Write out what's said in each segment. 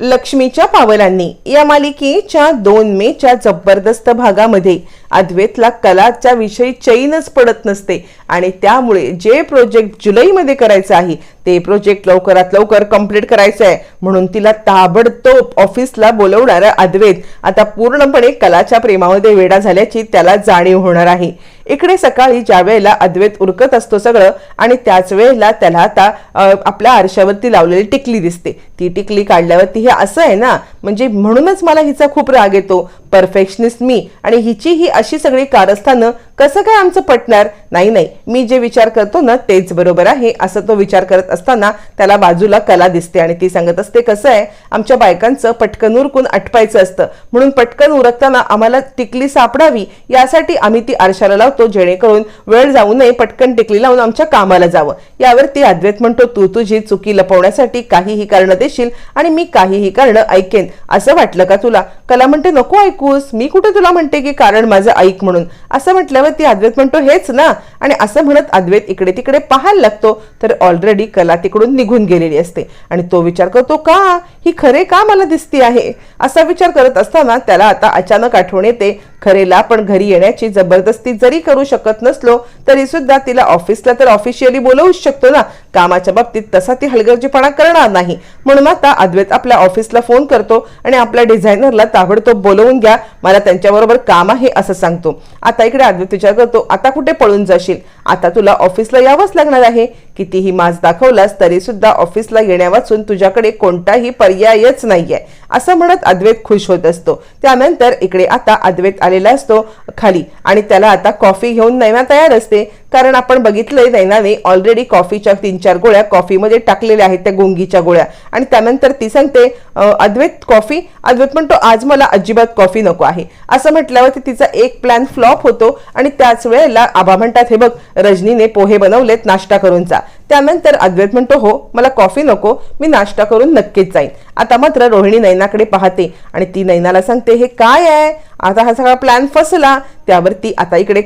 लक्ष्मीच्या पावलांनी. या मालिकेच्या दोन मेच्या जबरदस्त भागामध्ये अद्वैतला कलाच्या विषयी चैनच पडत नसते आणि त्यामुळे जे प्रोजेक्ट जुलैमध्ये करायचं आहे ते प्रोजेक्ट लवकरात लवकर कंप्लीट करायचं आहे म्हणून तिला ताबडतोब ऑफिसला बोलवणारा अद्वैत. आता पूर्णपणे कलाच्या प्रेमामध्ये वेडा झाल्याची त्याला जाणीव होणार आहे. इकडे सकाळी ज्या वेळेला अद्वैत उरकत असतो सगळं आणि त्याच वेळेला त्याला आता आपल्या आरशावरती लावलेली टिकली दिसते. ती टिकली काढल्यावरती हे असं आहे ना म्हणजे म्हणूनच मला हिचा खूप राग येतो. परफेक्शनिस्ट मी. आणि हिची ही अशी सगळी कारस्थानं कसं काय आमचं पटणार? नाही नाही. मी जे विचार करतो ना तेच बरोबर आहे. असं तो विचार करत असताना त्याला बाजूला कला दिसते आणि ती सांगत असते कसं आहे? आमच्या बायकांचं पटकन उरकून आटपायचं असतं. म्हणून पटकन उरकताना आम्हाला टिकली सापडावी. यासाठी आम्ही ती आरशाला लावतो जेणेकरून वेळ जाऊ नये पटकन टिकली लावून आमच्या कामाला जावं. यावर ती अद्वैत म्हणतो तू तुझी चुकी लपवण्यासाठी काहीही कारणं देशील आणि मी काहीही कारणं ऐकेन. असं वाटलं का तुला? कला म्हणते नको ऐकूस मी कुठे तुला म्हणते की कारण माझं ऐक म्हणून? असं म्हटल्यावर ती अद्वैत म्हणतो हेच ना. आणि असं म्हणत अद्वैत इकडे तिकडे पाहायला लागतो तर ऑलरेडी कला तिकडून निघून गेलेली असते. आणि तो विचार करतो का? ही खरे का मला दिसती आहे? असा विचार करत असताना त्याला आता अचानक आठवण येते खरेला पण घरी येण्याची जबरदस्ती जरी करू शकत नसलो तरी सुद्धा तिला ऑफिसला तर ऑफिशियली बोलवूच शकतो ना. कामाच्या बाबतीत तसा ती हलगर्जीपणा करणार नाही. म्हणून आता अद्वैत आपल्या ऑफिसला फोन करतो आणि आपल्या डिझायनरला ताबडतोब बोलवून घ्या मला त्यांच्याबरोबर काम आहे असं सांगतो. आता इकडे अद्वैत विचार करतो आता कुठे पळून जाशील? आता तुला ऑफिसला यावंच लागणार आहे. कितीही माज दाखवलास तरी सुद्धा ऑफिसला येण्यावाचून तुझ्याकडे कोणताही पर्यायच नाहीये. असं म्हणत अद्वैत खुश होत असतो. त्यानंतर इकडे आता अद्वैत आलेला असतो खाली. आणि त्याला आता कॉफी घेऊन नैना तयार असते. कारण आपण बघितलंय नैनाने ऑलरेडी कॉफीच्या तीन चार गोळ्या कॉफीमध्ये टाकलेल्या आहेत त्या गुंगीच्या गोळ्या. आणि त्यानंतर ती सांगते अद्वैत कॉफी अद्वैत म्हणतो आज मला अजिबात कॉफी नको आहे. असं म्हटल्यावरती तिचा एक प्लॅन फ्लॉप होतो आणि त्याच वेळेला आबा म्हणतात हे बघ रजनीने पोहे बनवलेत नाश्ता करून जा. त्यानंतर अद्वैत म्हणतो हो मला कॉफी नको मी नाश्ता करून नक्कीच जाईन. आता मात्र रोहिणी नैनाकडे पाहते आणि ती नैनाला सांगते हे काय आहे? आता हा सगळा प्लॅन फसला. त्यावर ती आता इकडे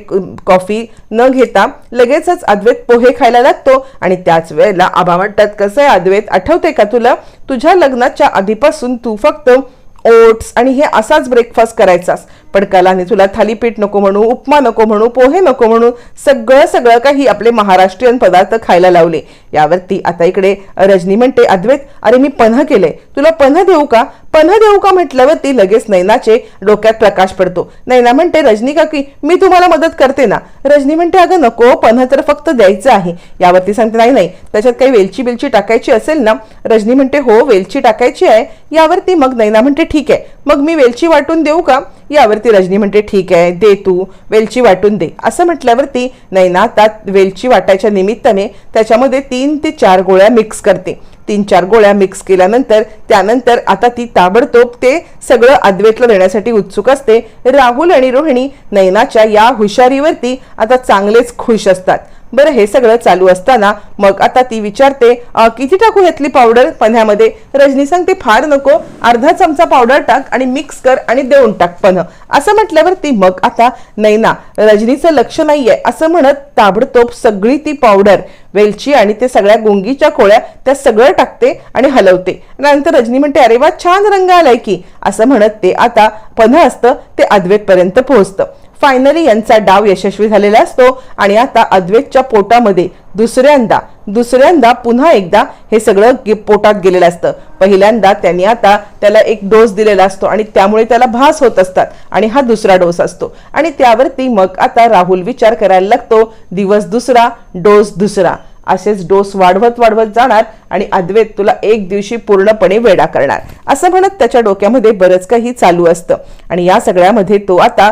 कॉफी न घेता लगेचच अद्वैत पोहे खायला लागतो आणि त्याच वेळेला आबा म्हणतात कसं आहे अद्वैत आठवते का तुला? तुझ्या लग्नाच्या आधीपासून तू फक्त ओट्स आणि हे असाच ब्रेकफास्ट करायचास. पण कलाने तुला थालीपीठ नको म्हणू उपमा नको म्हणू पोहे नको म्हणू सगळं सगळं काही आपले महाराष्ट्रीयन पदार्थ खायला लावले. यावरती आता इकडे रजनी म्हणते अद्वैत अरे मी पन्ह केलंय. तुला पन्ह देऊ का? पन्ह देऊ का? म्हटल्यावरती लगेच नैनाचे डोक्यात प्रकाश पडतो. नैना म्हणते रजनी काकी मी तुम्हाला मदत करते ना. रजनी म्हणते अगं नको पन्ह तर फक्त द्यायचं आहे. यावरती सांगते नाही नाही त्याच्यात काही वेलची बिलची टाकायची असेल ना? रजनी म्हणते हो वेलची टाकायची आहे. यावरती मग नैना म्हणते ठीक आहे मग मी वेलची वाटून देऊ का? यावरती रजनी म्हणते ठीक आहे दे तू वेलची वाटून दे. असं म्हटल्यावरती नैना त्यात वेलची वाटायच्या निमित्ताने त्याच्यामध्ये तीन ते चार गोळ्या मिक्स करते. तीन चार गोळ्या मिक्स केल्यानंतर त्यानंतर आता ती ताबडतोब ते सगळं अद्वैतला देण्यासाठी उत्सुक असते. राहुल आणि रोहिणी नैनाच्या या हुशारीवरती आता चांगलेच खुश असतात. बरं हे सगळं चालू असताना मग आता ती विचारते किती टाकू घेतली पावडर पन्ह्यामध्ये. रजनी सांगते फार नको. अर्धा चमचा पावडर टाक आणि मिक्स कर आणि देऊन टाक पन्ह. असं म्हटल्यावर ती मग आता नाही ना रजनीचं लक्ष नाहीये. असं म्हणत ताबडतोब सगळी ती पावडर वेलची आणि ते सगळ्या गुंगीच्या खोळ्या त्या सगळं टाकते आणि हलवते. नंतर रजनी म्हणते अरे वा छान रंग आलाय की. असं म्हणत ते आता पन्ह असतं ते अद्वेतपर्यंत पोहोचतं. फायनली यांचा डाव यशस्वी झालेला असतो आणि आता अद्वैतच्या पोटामध्ये दुसऱ्यांदा दुसऱ्यांदा पुन्हा एकदा हे सगळं पोटात गेलेलं असतं. पहिल्यांदा त्यांनी आता त्याला एक डोस दिलेला असतो आणि त्यामुळे त्याला भास होत असतात आणि हा दुसरा डोस असतो. आणि त्यावरती मग आता राहुल विचार करायला लागतो दिवस दुसरा डोस दुसरा. असेच डोस वाढवत वाढवत जाणार आणि अद्वैत तुला एक दिवशी पूर्णपणे वेडा करणार. असं म्हणत त्याच्या डोक्यामध्ये बरंच काही चालू असतं. आणि या सगळ्यामध्ये तो आता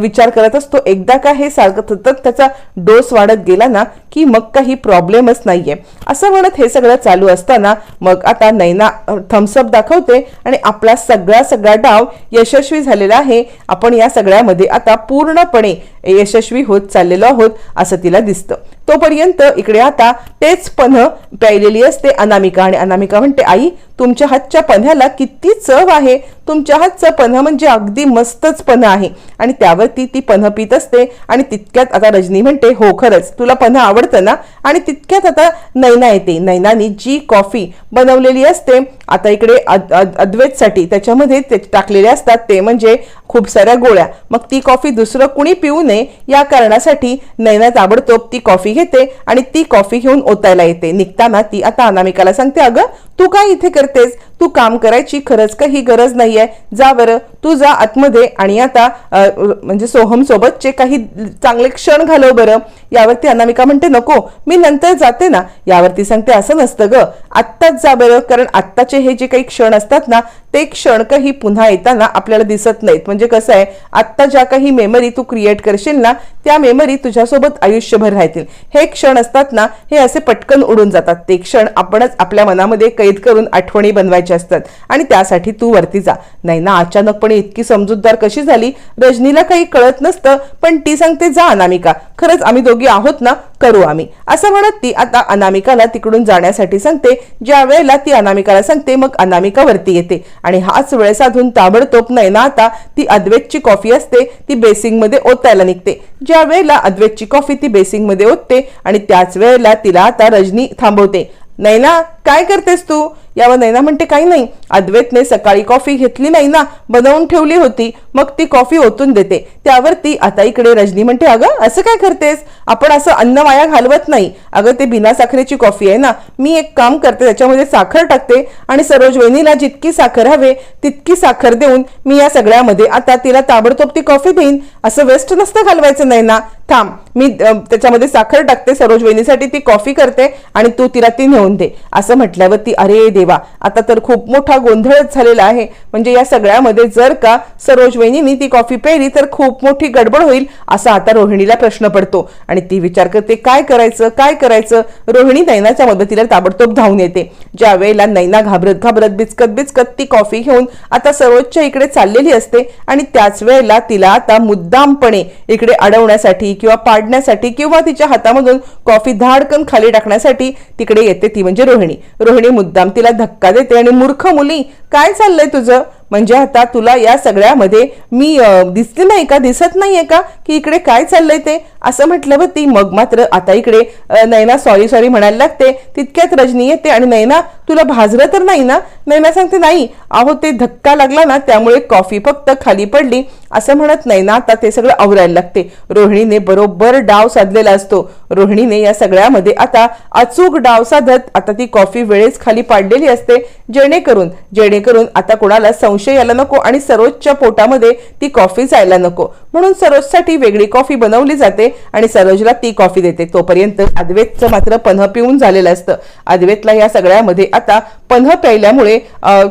विचार करत असतो एकदा का हे सारखं सतत त्याचा डोस वाढत गेला ना की मग काही प्रॉब्लेमच नाहीये. असं म्हणत हे सगळं चालू असताना मग आता नैना थम्सअप दाखवते आणि आपला सगळा सगळा डाव यशस्वी झालेला आहे. आपण या सगळ्यामध्ये आता पूर्णपणे यशस्वी होत चाललेलो आहोत असं तिला दिसतं. तोपर्यंत इकडे आता तेच पन्ह प्यायलेली असते अनामिका आणि अनामिका म्हणते आई तुमच्या हातच्या पन्ह्याला किती चव आहे? तुमच्या हातचं पन्ह म्हणजे अगदी मस्तच पन्ह आहे. आणि त्यावरती ती पन्ह पित असते. आणि तितक्यात आता रजनी म्हणते हो खरंच तुला पन्ह आवडतं ना? आणि तितक्यात आता नैना येते. नैनानी जी कॉफी बनवलेली असते आता इकडे अद- अद- अद्वैतसाठी त्याच्यामध्ये ते टाकलेले असतात ते म्हणजे खूप साऱ्या गोळ्या. मग ती कॉफी दुसरं कुणी पिऊ नये या कारणासाठी नैना ताबडतोब ती कॉफी घेते आणि ती कॉफी घेऊन ओतायला येते. निघताना ती आता अनामिकाला सांगते अगं तू काय इथे करतेस तू काम करायची खरंच काही गरज नाहीये. जा बरं. तू जा आतमध्ये आणि आता म्हणजे सोहम सोबतचे काही चांगले क्षण घालव बरं. यावरती अनामिका म्हणते नको मी नंतर जाते ना. यावरती सांगते असं नसतं ग. आत्ताच जा बरं कारण आत्ताचे हे जे काही क्षण असतात ना ते क्षण काही पुन्हा येताना आपल्याला दिसत नाहीत. म्हणजे कसं आहे आत्ता ज्या काही मेमरी तू क्रिएट करशील ना त्या मेमरी तुझ्यासोबत आयुष्यभर राहतील. हे क्षण असतात ना हे असे पटकन उडून जातात. ते क्षण आपणच आपल्या मनामध्ये कैद करून आठवणी करायचे असतात. आणि त्यासाठी तू वरती जा. नाही ना अचानकपणे इतकी समजूतदार कशी झाली? रजनीला काही कळत नसतं पण ती सांगते जा अनामिका. खरंच आम्ही दोघी आहोत ना करू आम्ही. असं म्हणत ती आता अनामिकाला तिकडून जाण्यासाठी सांगते. ज्या वेळेला ती अनामिकाला सांगते मग अनामिका वरती येते. आणि हाच वेळ साधून ताबडतोब नाही ना आता ती अद्वैतची कॉफी असते ती बेसिंगमध्ये ओतायला निघते. ज्या वेळेला अद्वैतची कॉफी ती बेसिंगमध्ये ओतते आणि त्याच वेळेला तिला आता रजनी थांबवते. नैना काय करतेस तू? यावर नैना म्हणते काही नाही. अद्वैतने सकाळी कॉफी घेतली नाही ना बनवून ठेवली होती. मग ती कॉफी ओतून देते. त्यावर ती आता इकडे रजनी म्हणते अगं असं काय करतेस? आपण असं अन्न वाया घालवत नाही. अगं ते बिना साखरेची कॉफी आहे ना. मी एक काम करते त्याच्यामध्ये साखर टाकते आणि सरोज वहिनीला जितकी साखर हवे तितकी साखर देऊन मी या सगळ्यामध्ये आता तिला ताबडतोब ती कॉफी देईन. असं वेस्ट नसतं घालवायचं नाही ना थांब. मी त्याच्यामध्ये साखर टाकते. सरोज वहिनीसाठी ती कॉफी करते आणि तू तिला ती नेऊन दे. असं म्हटल्यावर ती अरे देवा आता तर खूप मोठा गोंधळच झालेला आहे. म्हणजे या सगळ्यामध्ये जर का सरोज वहिनी ती कॉफी पेली तर खूप मोठी गडबड होईल असा आता रोहिणीला प्रश्न पडतो. आणि ती विचार करते काय करायचं? काय करायचं? रोहिणी नैनाच्या मदतीला ताबडतोब धावून येते. ज्या वेळेला नैना घाबरत घाबरत बिचकत बिचकत ती कॉफी घेऊन आता सरोजच्या इकडे चाललेली असते आणि त्याच वेळेला तिला आता मुद्दामपणे इकडे अडवण्यासाठी किंवा पाडण्यासाठी किंवा तिच्या हातामधून कॉफी धाडकन खाली टाकण्यासाठी तिकडे येते ती म्हणजे रोहिणी. रोहिणी मुद्दाम तिला धक्का देते आणि मूर्ख मुली काय चाललंय तुझं? म्हणजे आता तुला या सगळ्यामध्ये मी अं, नाही का? दिसत नाहीये का? की इकडे काय चाललंय ते? असं म्हटलं ती मग मात्र आता इकडे नैना सॉरी सॉरी म्हणायला लागते. तितक्यात रजनी येते आणि नैना तुला भाजलं तर नाही ना? नैना सांगते नाही. अहो ते धक्का लागला ना त्यामुळे कॉफी फक्त खाली पडली. असं म्हणत नाही ना आता ते सगळं आवरायला लागते. रोहिणीने बरोबर डाव साधलेला असतो. रोहिणीने या सगळ्यामध्ये आता अचूक डाव साधत आता ती कॉफी वेळेस खाली पाडलेली असते. जेणेकरून जेणेकरून आता कोणाला संशय यायला नको आणि सरोजच्या पोटामध्ये ती कॉफी जायला नको. म्हणून सरोजसाठी वेगळी कॉफी बनवली जाते आणि सरोजला ती कॉफी देते. तोपर्यंत अद्वैतचं मात्र पन्ह पिऊन झालेलं असतं. अद्वैतला या सगळ्यामध्ये आता पन्ह प्यायल्यामुळे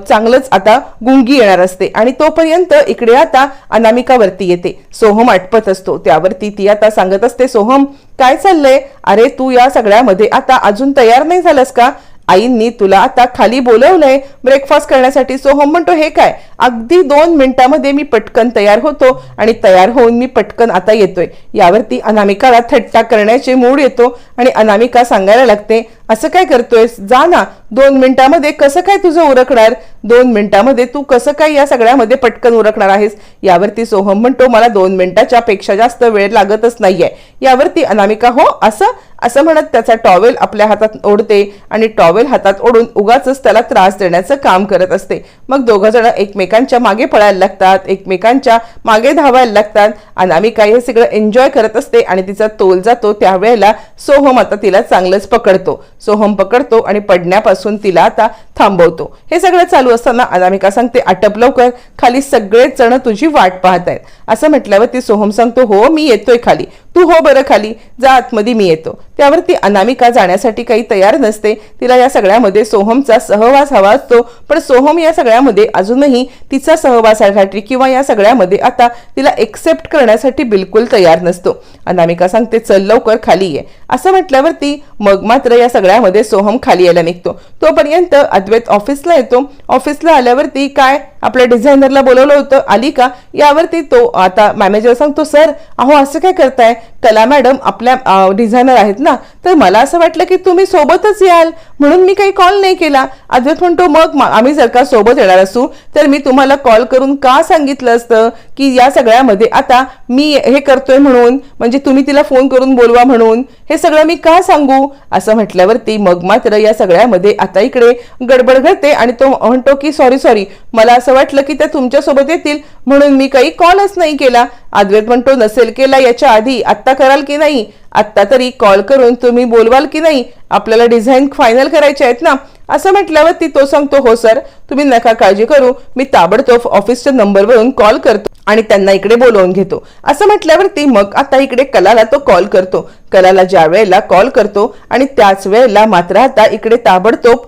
चांगलंच आता गुंगी येणार असते. आणि तोपर्यंत इकडे आता अनामिकावरती येते. सोहम आटपत असतो. त्यावरती ती आता सांगत असते सोहम काय चाललंय? अरे तू या सगळ्यामध्ये आता अजून तयार नाही झालास का? आईंनी तुला आता खाली बोलवलंय. ब्रेकफास्ट करण्यासाठी सोहम म्हणतो हे काय? अगदी दोन मिनिटामध्ये मी पटकन तयार होतो आणि तयार होऊन मी पटकन आता येतोय. यावरती अनामिकाला थट्टा करण्याचे मूड येतो आणि अनामिका सांगायला लागते असं काय करतोयस? जा ना. दोन मिनिटामध्ये कसं काय तुझं उरकणार? दोन मिनिटामध्ये तू कसं काय या सगळ्यामध्ये पटकन उरकणार आहेस? यावरती सोहम म्हणतो मला दोन मिनिटाच्या पेक्षा जास्त वेळ लागतच नाहीये. यावरती अनामिका हो असं? असं म्हणत त्याचा टॉवेल आपल्या हातात ओढते आणि टॉवेल हातात ओढून उगाच त्याला त्रास देण्याचं काम करत असते. मग दोघं जण एकमेकांच्या मागे पळायला लागतात एकमेकांच्या मागे धावायला लागतात. अनामिका हे सगळं एन्जॉय करत असते आणि तिचा तोल जातो. त्यावेळेला सोहम आता तिला चांगलंच पकडतो. सोहम पकडतो आणि पडण्यापासून तिला आता थांबवतो. हे सगळं चालू असताना अनामिका सांगते आटप लवकर खाली सगळेच जण तुझी वाट पाहत आहेत. असं म्हटल्यावर ती सोहम सांगतो हो मी येतोय खाली. तू हो बरं खाली जा आतमध्ये मी येतो. त्यावर ती अनामिका जाण्यासाठी काही तयार नसते. तिला या सगळ्यामध्ये सोहमचा सहवास हवा असतो. पण सोहम या सगळ्यामध्ये अजूनही तिचा सहवासासाठी किंवा या सगळ्यामध्ये आता तिला एक्सेप्ट करण्यासाठी बिलकुल तयार नसतो. अनामिका सांगते चल लवकर खाली ये. असं म्हटल्यावरती मग मात्र या सगळ्यामध्ये सोहम खाली यायला निघतो. तोपर्यंत अद्वैत ऑफिसला येतो. ऑफिसला आल्यावरती काय? आपल्या डिझायनरला बोलवलं होतं. आली का? यावरती तो आता मॅनेजर सांगतो सर अहो असं काय करताय? कला मॅडम आपल्या डिझायनर आहेत ना तर मला असं वाटलं की तुम्ही सोबतच याल. म्हणून मी काही कॉल नाही केला. अद्वैत म्हणतो मग आम्ही जर का सोबत येणार असू तर मी तुम्हाला कॉल करून का सांगितलं असतं की या सगळ्यामध्ये आता मी हे करतोय म्हणून म्हणजे तुम्ही तिला फोन करून बोलवा म्हणून हे सगळं मी का सांगू? असं म्हटल्यावरती मग मात्र या सगळ्यामध्ये आता इकडे गडबड घडते आणि तो म्हणतो की सॉरी सॉरी मला असं वाटलं की त्या तुमच्यासोबत येतील म्हणून मी काही कॉलच नाही केला. अद्वैत म्हणतो नसेल केला याच्या आधी. आत्ता कराल की नाही? आत्ता तरी कॉल करून तुम्ही बोलवाल की नाही? आपल्याला डिझाईन फायनल करायचे आहेत ना? असं म्हटल्यावरती तो सांगतो हो सर तुम्ही नका काळजी करू. मी ताबडतोब ऑफिसच्या नंबरवरून कॉल करतो आणि त्यांना इकडे बोलवून घेतो. असं म्हटल्यावरती मग आता इकडे कलाला तो कॉल करतो. कलाला ज्या वेळेला कॉल करतो आणि त्याच वेळेला मात्र आता इकडे ताबडतोब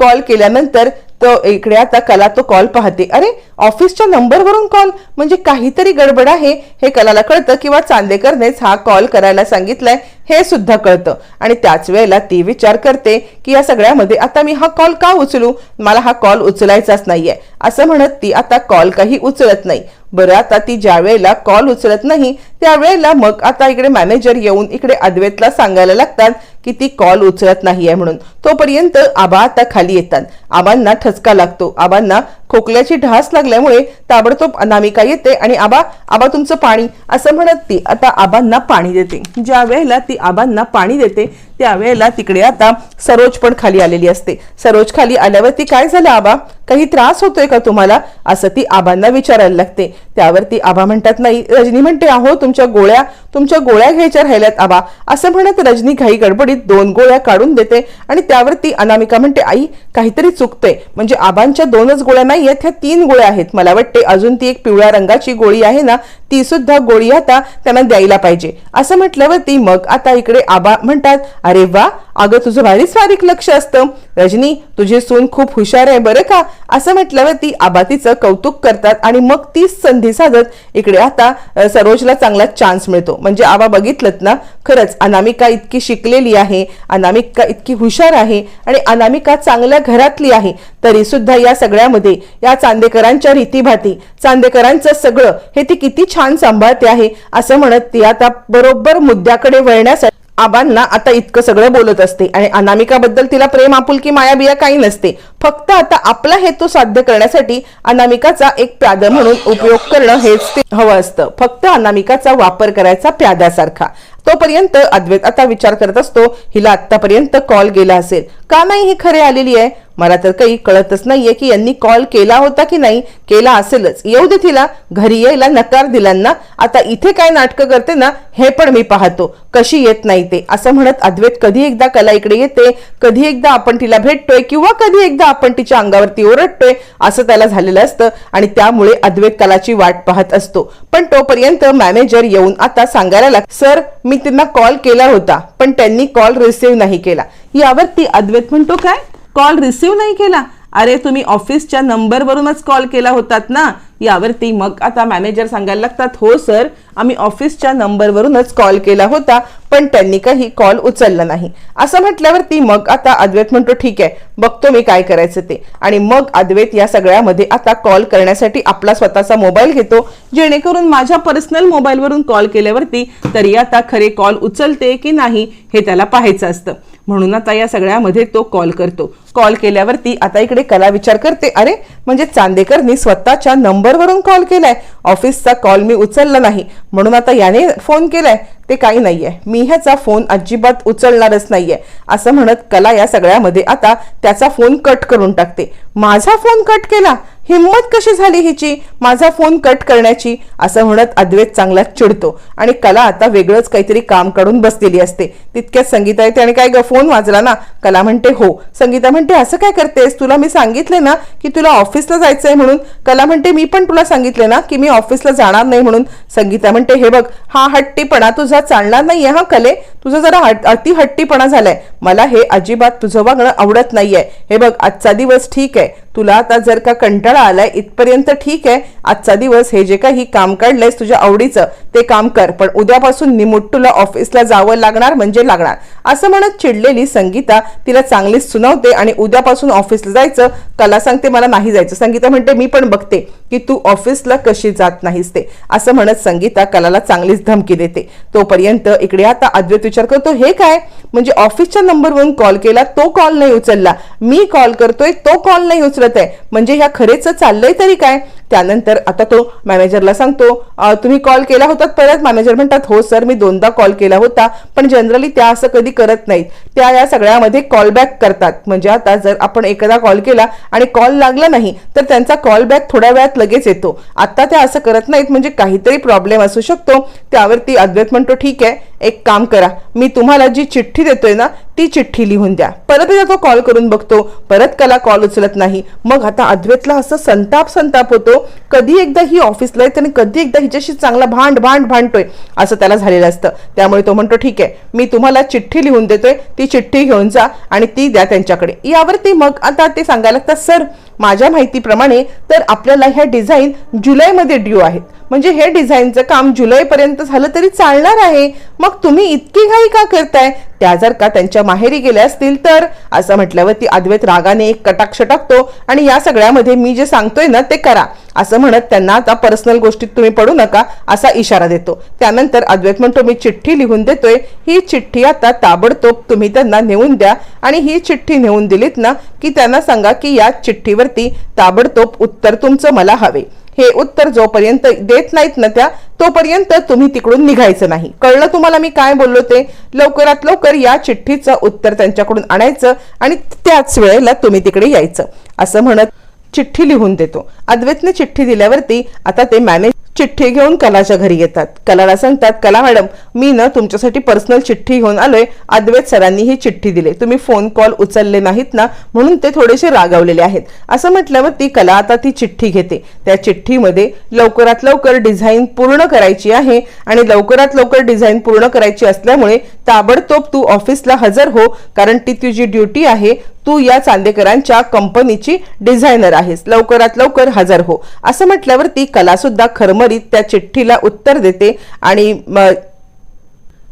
कॉल केल्यानंतर तो इकडे आता कला तो कॉल पाहते. अरे ऑफिसच्या नंबरवरून कॉल. म्हणजे काहीतरी गडबड आहे हे कलाला कळतं किंवा चांदेकरनेच हा कॉल करायला सांगितलाय हे सुद्धा कळतं. आणि त्याच वेळेला ती विचार करते की या सगळ्यामध्ये आता मी हा कॉल का उचलू? मला हा कॉल उचलायचाच नाहीये. असं म्हणत ती आता कॉल काही उचलत नाही. बरं आता ती ज्या वेळेला कॉल उचलत नाही त्यावेळेला मग आता इकडे मॅनेजर येऊन इकडे अद्वैतला सांगायला लागतात की ती कॉल उचलत नाहीये म्हणून. तोपर्यंत आबा आता खाली येतात. आबांना ठसका लागतो. आबांना खोकल्याची ढास लागल्यामुळे ताबडतोब अनामिका येते आणि आबा आबा तुमचं पाणी असं म्हणत ती. आता आबांना पाणी देते. ज्या वेळेला ती आबांना पाणी देते त्यावेळेला तिकडे आता सरोज पण खाली आलेली असते. सरोज खाली आल्यावरती काय झालं आबा? काही त्रास होतोय का तुम्हाला? असं ती आबांना विचारायला लागते. त्यावरती आबा म्हणतात नाही रजनी म्हणते अहो तुमच्या गोळ्या तुमच्या गोळ्या घ्यायच्या राहिल्यात आबा. असं म्हणत रजनी घाई गडबडीत दोन गोळ्या काढून देते आणि त्यावरती अनामिका म्हणते आई काहीतरी चुकतंय. म्हणजे आबांच्या दोनच गोळ्या नाही आहेत ह्या तीन गोळ्या आहेत. मला वाटते अजून ती एक पिवळ्या रंगाची गोळी आहे ना ती सुद्धा गोळी आता त्यांना द्यायला पाहिजे. असं म्हटल्यावरती मग आता इकडे आबा म्हणतात अरे वा अगं तुझं भारीच बारीक लक्ष असतं. रजनी तुझी सून खूप हुशार आहे बरं का? असं म्हटल्यावरती आबा तिचं कौतुक करतात आणि मग तीच संधी साधत इकडे आता सरोजला चांगला चान्स मिळतो. म्हणजे आबा बघितलं ना खरंच अनामिका इतकी शिकलेली आहे अनामिका इतकी हुशार आहे आणि अनामिका चांगल्या घरातली आहे तरी सुद्धा या सगळ्यामध्ये या चांदेकरांच्या रीतीभाती चांदेकरांचं सगळं हे ती किती छान सांभाळते आहे असं म्हणत ती आता बरोबर मुद्द्याकडे वळण्यासाठी आबांना आता इतकं सगळं बोलत असते आणि अनामिकाबद्दल तिला प्रेम आपुलकी माया बिया काही नसते. फक्त आता आपला हेतू साध्य करण्यासाठी अनामिकाचा एक प्यादा म्हणून उपयोग करणं हेच ते हवं असतं. फक्त अनामिकाचा वापर करायचा प्याद्यासारखा. तोपर्यंत अद्वैत आता विचार करत असतो हिला आतापर्यंत कॉल गेला असेल. का नाही ही खरे आलेली आहे? मला तर काही कळतच नाहीये की यांनी कॉल केला होता की नाही. केला असेलच. येऊ दे तिला. घरी यायला नकार दिला ना आता इथे काय नाटकं करते ना हे पण मी पाहतो. कशी येत नाही ते. असं म्हणत अद्वैत कधी एकदा कला इकडे येते. कधी एकदा आपण तिला भेटतोय किंवा कधी एकदा आपण तिच्या अंगावरती ओरडतोय असं त्याला झालेलं असतं आणि त्यामुळे अद्वैत कलाची वाट पाहत असतो. पण तोपर्यंत मॅनेजर येऊन आता सांगायला लाग सर मी त्यांना कॉल केला होता पण त्यांनी कॉल रिसिव्ह नाही केला. यावरती अद्वैत म्हणतो काय? कॉल रिसिव्ह नाही केला. अरे तुम्ही ऑफिसच्या नंबरवरूनच कॉल केला होतात ना. यावरती मग आता मॅनेजर सांगायला लागतात हो सर आम्ही ऑफिसच्या नंबरवरूनच कॉल केला होता पण त्यांनी काही कॉल उचलला नाही. असं म्हटल्यावरती मग आता अद्वैत म्हणतो ठीक आहे बघतो मी काय करायचं ते. आणि मग अद्वैत या सगळ्यामध्ये आता कॉल करण्यासाठी आपला स्वतःचा मोबाईल घेतो जेणेकरून माझ्या पर्सनल मोबाईलवरून कॉल केल्यावरती तरी आता खरे कॉल उचलते की नाही हे त्याला पाहायचं असतं. म्हणून आता या सगळ्यामध्ये तो कॉल करतो. कॉल केल्यावरती आता इकडे कला विचार करते. अरे म्हणजे चांदेकरनी स्वतःच्या नंबरवरून कॉल केलाय. ऑफिसचा कॉल मी उचलला नाही. म्हणून आता याने फोन केलाय. ते काही नाहीये. मी ह्याचा फोन अजिबात उचलणारच नाहीये. असं म्हणत कला या सगळ्यामध्ये आता त्याचा फोन कट करून टाकते. माझा फोन कट केला. हिंमत कशी झाली हिची? माझा फोन कट करण्याची? असं म्हणत अद्वैत चांगलाच चिडतो. आणि कला आता वेगळंच काहीतरी काम काढून बसलेली असते. तितक्यात संगीता येते आणि काय ग फोन वाजला ना? कला म्हणते हो. संगीता म्हणते असं काय करतेस? तुला मी सांगितले ना की तुला ऑफिसला जायचं आहे म्हणून? कला म्हणते मी पण तुला सांगितले ना की मी ऑफिसला जाणार नाही म्हणून. संगीता म्हणते हे बघ हा हट्टीपणा तुझा चालणार नाही हा कले? तुझा जरा हट- अति हट्टीपणा झालाय. मला हे अजिबात तुझं वागणं आवडत नाहीये. हे बघ आजचा दिवस ठीक आहे. तुला आता जर का कंटाळा आलाय इथपर्यंत ठीक आहे. आजचा दिवस हे जे काही काम काढलंयस तुझ्या आवडीचं ते काम कर. पण उद्यापासून निमुट तुला ऑफिसला जावं लागणार म्हणजे लागणार. असं म्हणत चिडलेली संगीता तिला चांगलीच सुनावते आणि उद्यापासून ऑफिसला जायचं कला सांगते मला नाही जायचं. संगीता म्हणते मी पण बघते की तू ऑफिसला कशी जात नाहीस ते. असं म्हणत संगीता कलाला चांगलीच धमकी देते. तोपर्यंत इकडे आता अद्वैत विचार करतो हे काय? म्हणजे ऑफिसच्या नंबरवरून कॉल केला तो कॉल नाही उचलला. मी कॉल करतोय तो कॉल नाही उचलत आहे. म्हणजे ह्या खरेच चाललंय तरी काय? त्यानंतर आता तो मॅनेजरला सांगतो तुम्ही कॉल केला होता परत? मॅनेजर म्हणतात हो सर मी दोनदा कॉल केला होता पण जनरली त्या असं कधी करत नाहीत. त्या या सगळ्यामध्ये कॉल बॅक करतात. म्हणजे आता जर आपण एखादा कॉल केला आणि कॉल लागला नाही तर त्यांचा कॉल बॅक थोड्या वेळात लगेच येतो. आता त्या असं करत नाहीत म्हणजे काहीतरी प्रॉब्लेम असू शकतो. त्यावरती अद्वैत म्हणतो ठीक आहे एक काम करा. मी तुम्हाला जी चिठ्ठी देतोय ना ती चिठ्ठी लिहून द्या. परत एकदा तो कॉल करून बघतो. परत कला कॉल उचलत नाही. मग आता अद्वैतला असं संताप संताप होतो कधी एकदा ही ऑफिसला येते आणि कधी एकदा हिच्याशी चांगला भांड भांड भांडतोय असं त्याला झालेलं असतं. त्यामुळे तो म्हणतो ठीक आहे मी तुम्हाला चिठ्ठी लिहून देतोय ती चिठ्ठी घेऊन जा आणि ती द्या त्यांच्याकडे. यावरती मग आता ते सांगायला लागतात सर माझ्या माहितीप्रमाणे तर आपल्याला ह्या डिझाईन जुलैमध्ये ड्यू आहेत. म्हणजे हे डिझाईनचं काम जुलैपर्यंत झालं तरी चालणार आहे. मग तुम्ही इतकी घाई का करताय? त्या जर का त्यांच्या माहेरी गेल्या असतील तर असं म्हटल्यावर ती अद्वैत रागाने एक कटाक्ष टाकतो आणि या सगळ्यामध्ये मी जे सांगतोय ना ते करा. असं म्हणत त्यांना आता पर्सनल गोष्टीत तुम्ही पडू नका असा इशारा देतो. त्यानंतर अद्वैत म्हणतो मी चिठ्ठी लिहून देतोय. ही चिठ्ठी आता ताबडतोब तुम्ही त्यांना नेऊन द्या आणि ही चिठ्ठी नेऊन दिलीत ना की त्यांना सांगा की या चिठ्ठीवरती ताबडतोब उत्तर तुमचं मला हवे. हे उत्तर जोपर्यंत देत नाहीत ना त्या तोपर्यंत तुम्ही तिकडून निघायचं नाही. कळलं तुम्हाला मी काय बोललो ते? लवकरात लवकर या चिठ्ठीचं उत्तर त्यांच्याकडून आणायचं आणि त्याच वेळेला तुम्ही तिकडे यायचं. असं म्हणत चिठ्ठी लिहून देतो. अद्वैतने चिठ्ठी दिल्यावरती आता ते मॅनेज चिठ्ठी घेऊन कलाच्या घरी येतात. कलाला सांगतात कला मॅडम मी ना तुमच्यासाठी पर्सनल चिठ्ठी घेऊन आलोय. अद्वैत सरांनी ही चिठ्ठी दिली. तुम्ही फोन कॉल उचलले नाहीत ना म्हणून ते थोडेसे रागावलेले आहेत. असं म्हटल्यावर ती कला आता ती चिठ्ठी घेते. त्या चिठ्ठीमध्ये लवकरात लवकर डिझाईन पूर्ण करायची आहे आणि लवकरात लवकर डिझाईन पूर्ण करायची असल्यामुळे ताबडतोब तू ऑफिसला हजर हो कारण ती तुझी ड्युटी आहे. तू या चांदेकरांच्या कंपनीची डिझायनर आहेस. लवकरात लवकर हजर हो. असं म्हटल्यावर ती कलासुद्धा खरमरीत त्या चिठ्ठीला उत्तर देते आणि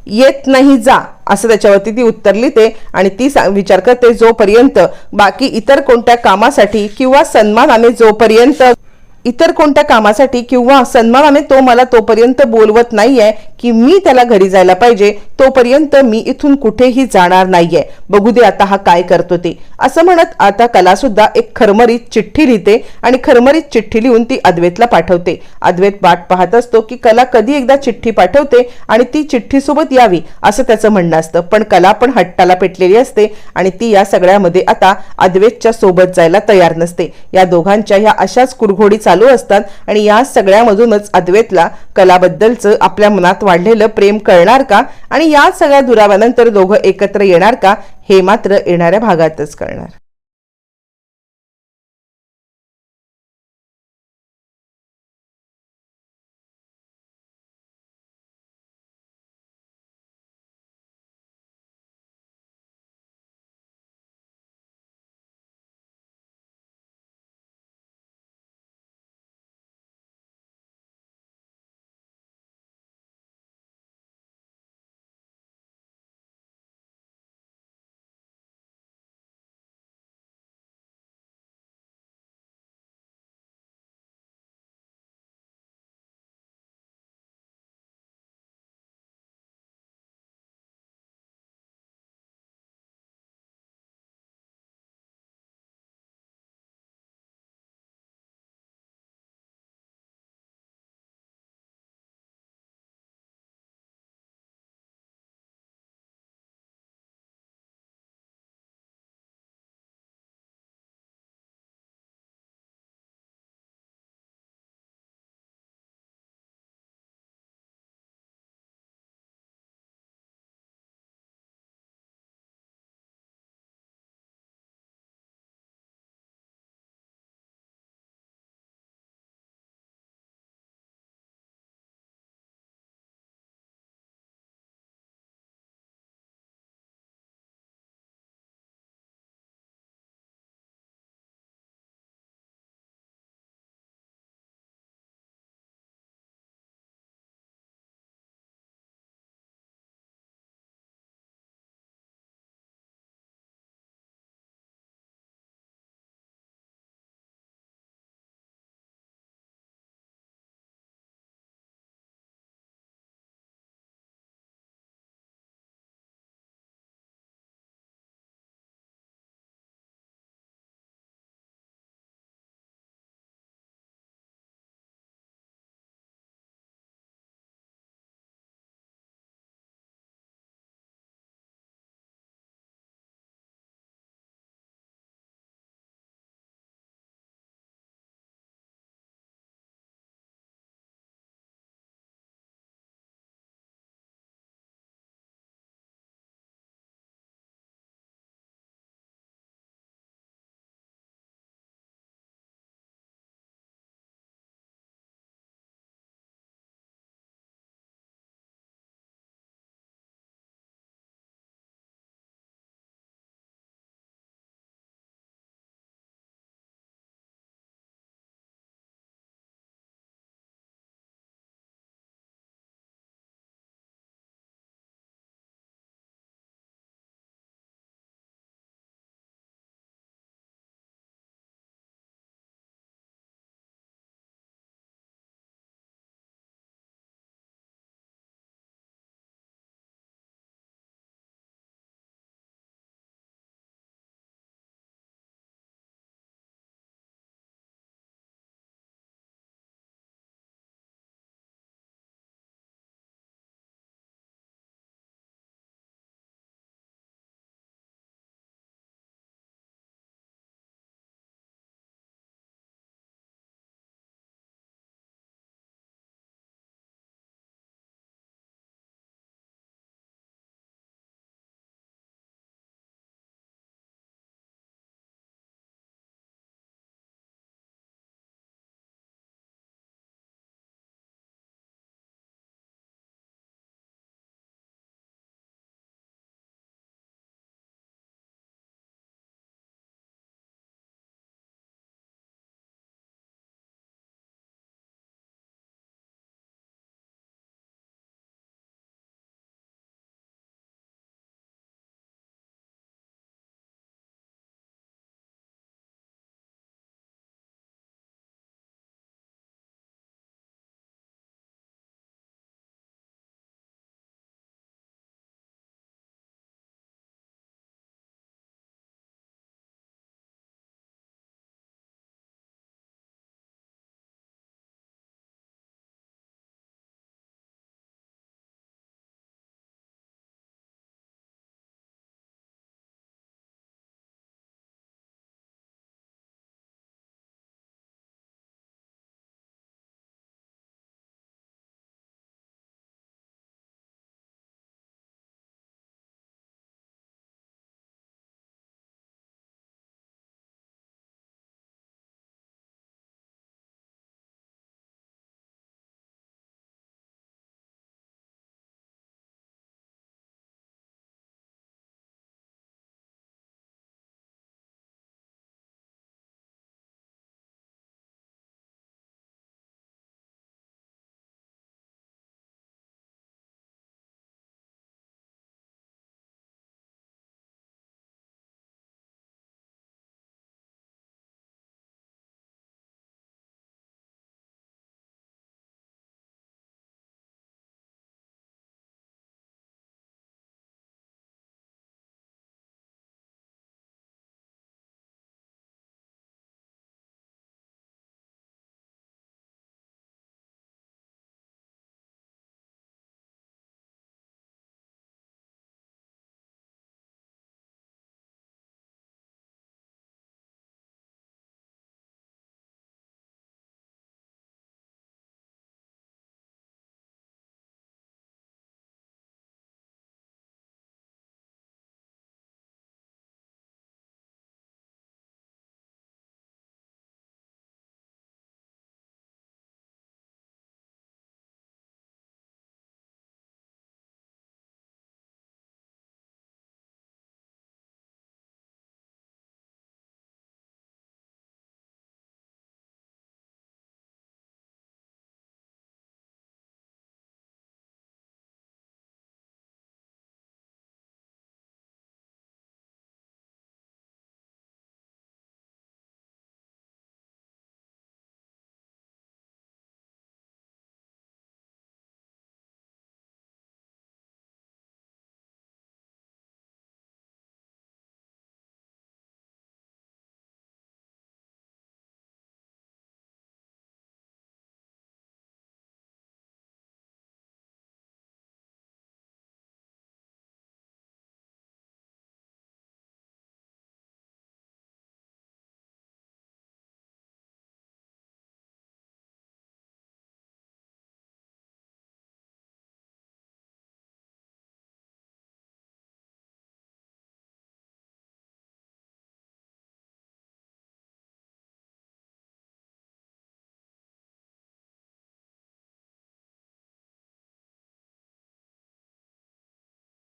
येत नाही जा असं त्याच्यावरती ती उत्तर लिहिते आणि ती सा- विचार करते जोपर्यंत बाकी इतर कोणत्या कामासाठी किंवा सन्मानाने जोपर्यंत इतर कोणत्या कामासाठी किंवा सन्मानाने तो मला तोपर्यंत बोलवत नाहीये की मी त्याला घरी जायला पाहिजे तोपर्यंत मी इथून कुठेही जाणार नाहीये. बघू दे आता हा काय करतो ते. असं म्हणत आता कला सुद्धा एक खरमरीत चिठ्ठी लिहिते आणि खरमरीत चिठ्ठी लिहून ती अद्वैतला पाठवते. अद्वैत वाट पाहत असतो की कला कधी एकदा चिठ्ठी पाठवते आणि ती चिठ्ठी सोबत यावी असं त्याचं म्हणणं असतं. पण कला पण हट्टाला पेटलेली असते आणि ती या सगळ्यामध्ये आता अद्वैतच्या सोबत जायला तयार नसते. या दोघांच्या ह्या अशाच कुरघोडीचा चालू असतात आणि या सगळ्यामधूनच अद्वैतला कलाबद्दलचं आपल्या मनात वाढलेलं प्रेम कळणार का? आणि या सगळ्या दुराव्यानंतर दोघं एकत्र येणार का? हे मात्र येणाऱ्या भागातच कळणार.